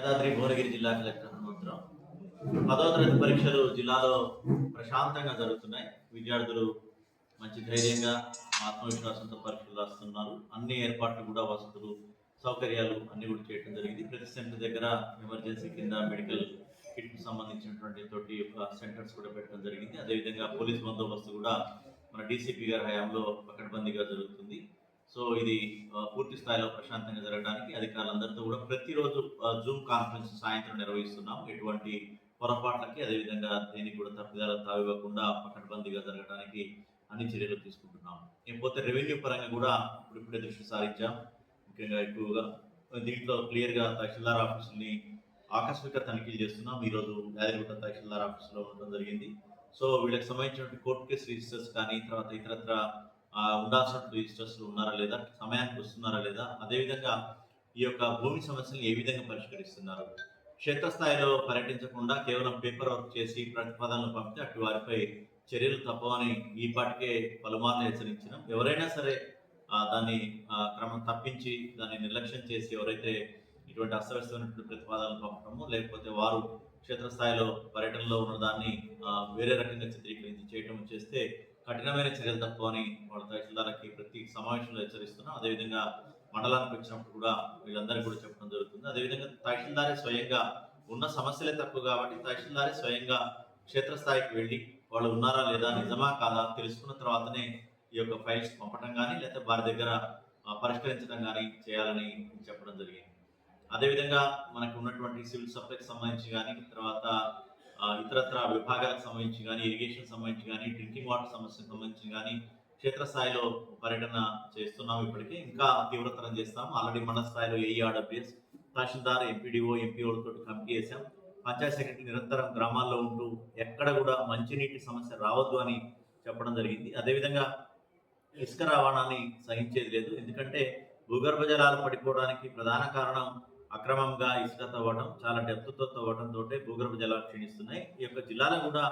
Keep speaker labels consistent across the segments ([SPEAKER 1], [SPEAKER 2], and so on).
[SPEAKER 1] యాదాద్రి భువనగిరి జిల్లా కలెక్టర్ హనుమంతరావు పదవ తరగతి పరీక్షలు జిల్లాలో ప్రశాంతంగా జరుగుతున్నాయి. విద్యార్థులు మంచి ధైర్యంగా ఆత్మవిశ్వాసంతో పరీక్షలు రాస్తున్నారు. అన్ని ఏర్పాట్లు కూడా వసతులు సౌకర్యాలు అన్ని కూడా చేయడం జరిగింది. ప్రతి సెంటర్ దగ్గర ఎమర్జెన్సీ కింద మెడికల్ కిట్ సంబంధించినటువంటి తోటి యొక్క సెంటర్స్ కూడా పెట్టడం జరిగింది. అదేవిధంగా పోలీస్ బందోబస్తు కూడా మన డీసీపీ గారి హయాంలో పకడ్బందీగా జరుగుతుంది. సో ఇది పూర్తి స్థాయిలో ప్రశాంతంగా జరగడానికి అధికారులందరితో కూడా ప్రతిరోజు జూమ్ కాన్ఫరెన్స్ సాయంత్రం నిర్వహిస్తున్నాం ఎటువంటి పొరపాట్లకి అదేవిధంగా దేనికి కూడా తప్పిదాలు తావివ్వకుండా పకడ్బందీగా జరగడానికి అన్ని చర్యలు తీసుకుంటున్నాం ఇకపోతే రెవెన్యూ పరంగా కూడా ఇప్పుడిప్పుడే దృష్టి సారించాం. ముఖ్యంగా ఎక్కువగా దీంట్లో క్లియర్గా తహసీల్దార్ ఆఫీసుని ఆకస్మిక తనిఖీలు చేస్తున్నాం. ఈరోజు యాదగిరిగుట్ట తహసీల్దార్ ఆఫీసులో ఉండడం జరిగింది. సో వీళ్ళకి సంబంధించిన కోర్టు కేసు రిజిస్టర్స్ కానీ తర్వాత ఇతరత్ర ఉండాల్సిన రిజిస్టర్స్లు ఉన్నారా లేదా సమయానికి వస్తున్నారా లేదా అదేవిధంగా ఈ యొక్క భూమి సమస్యలను ఏ విధంగా పరిష్కరిస్తున్నారు? క్షేత్రస్థాయిలో పర్యటించకుండా కేవలం పేపర్ వర్క్ చేసి ప్రతిపాదనలు పంపితే అటు వారిపై చర్యలు తప్పవని ఈ పాటికే పలుమార్లు హెచ్చరించినాం. ఎవరైనా సరే దాన్ని క్రమం తప్పించి దాన్ని నిర్లక్ష్యం చేసి ఎవరైతే ఇటువంటి అస్తవ్యస్తమైనటువంటి ప్రతిపాదనలు పంపడము లేకపోతే వారు క్షేత్రస్థాయిలో పర్యటనలో ఉన్న దాన్ని వేరే రకంగా చిత్రీకరించి చేయటం చేస్తే కఠినమైన చర్యలు తప్పవని వాళ్ళ తహసీల్దార్కి ప్రతి సమావేశంలో హెచ్చరిస్తున్నాం. అదేవిధంగా మండలానికి వచ్చినప్పుడు కూడా వీళ్ళందరికీ కూడా చెప్పడం జరుగుతుంది. అదేవిధంగా తహసీల్దారే స్వయంగా ఉన్న సమస్యలే తక్కువ కాబట్టి తహసీల్దారే స్వయంగా క్షేత్రస్థాయికి వెళ్ళి వాళ్ళు ఉన్నారా లేదా నిజమా కాదా తెలుసుకున్న తర్వాతనే ఈ యొక్క ఫైల్స్ పంపడం కానీ లేకపోతే వారి దగ్గర పరిష్కరించడం కానీ చేయాలని చెప్పడం జరిగింది. అదేవిధంగా మనకు ఉన్నటువంటి సివిల్ సప్లైకి సంబంధించి కానీ తర్వాత ఇతరత్ర విభాగాలకు సంబంధించి కానీ ఇరిగేషన్ సంబంధించి కానీ డ్రింకింగ్ వాటర్ సమస్యకు సంబంధించి కానీ క్షేత్రస్థాయిలో పర్యటన చేస్తున్నాం ఇప్పటికే. ఇంకా తీవ్రతరం చేస్తాం. ఆల్రెడీ మన స్థాయిలో ఏఈఆర్డబ్ల్యూఎస్ తహసీల్దార్ ఎంపీడీఓ ఎంపీఓలతో కమిటీ చేశాం పంచాయత్ సెక్రటరీ నిరంతరం గ్రామాల్లో ఉంటూ ఎక్కడ కూడా మంచినీటి సమస్య రావద్దు అని చెప్పడం జరిగింది. అదేవిధంగా ఇసుక రవాణాని సహించేది లేదు. ఎందుకంటే భూగర్భ జలాలు పడిపోవడానికి ప్రధాన కారణం అక్రమంగా ఇసుక తవ్వడం చాలా డెప్త్తో తవ్వడం తోటే భూగర్భ జలాలు క్షీణిస్తున్నాయి. ఈ యొక్క జిల్లాలో కూడా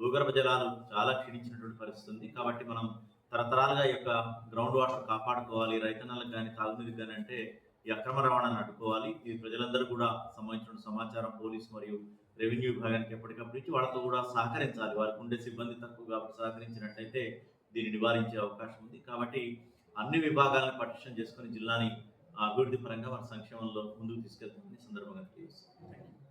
[SPEAKER 1] భూగర్భ జలాలు చాలా క్షీణించినటువంటి పరిస్థితి ఉంది. కాబట్టి మనం తరతరాలుగా ఈ యొక్క గ్రౌండ్ వాటర్ కాపాడుకోవాలి. రైతన్నలకు కానీ తాగునీరు కానీ అంటే ఈ అక్రమ రవాణాను అడ్డుకోవాలి ఇది ప్రజలందరూ కూడా సంబంధించిన సమాచారం పోలీస్ మరియు రెవెన్యూ విభాగానికి ఎప్పటికప్పుడు ఇచ్చి వాళ్ళతో కూడా సహకరించాలి. వారికి ఉండే సిబ్బంది తక్కువ కాబట్టి సహకరించినట్టయితే దీన్ని నివారించే అవకాశం ఉంది. కాబట్టి అన్ని విభాగాలను పటిష్టం చేసుకొని జిల్లాని అభివృద్ధి పరంగా వారి సంక్షేమంలో ముందుకు తీసుకెళ్తామని సందర్భంగా తెలియజేస్తాను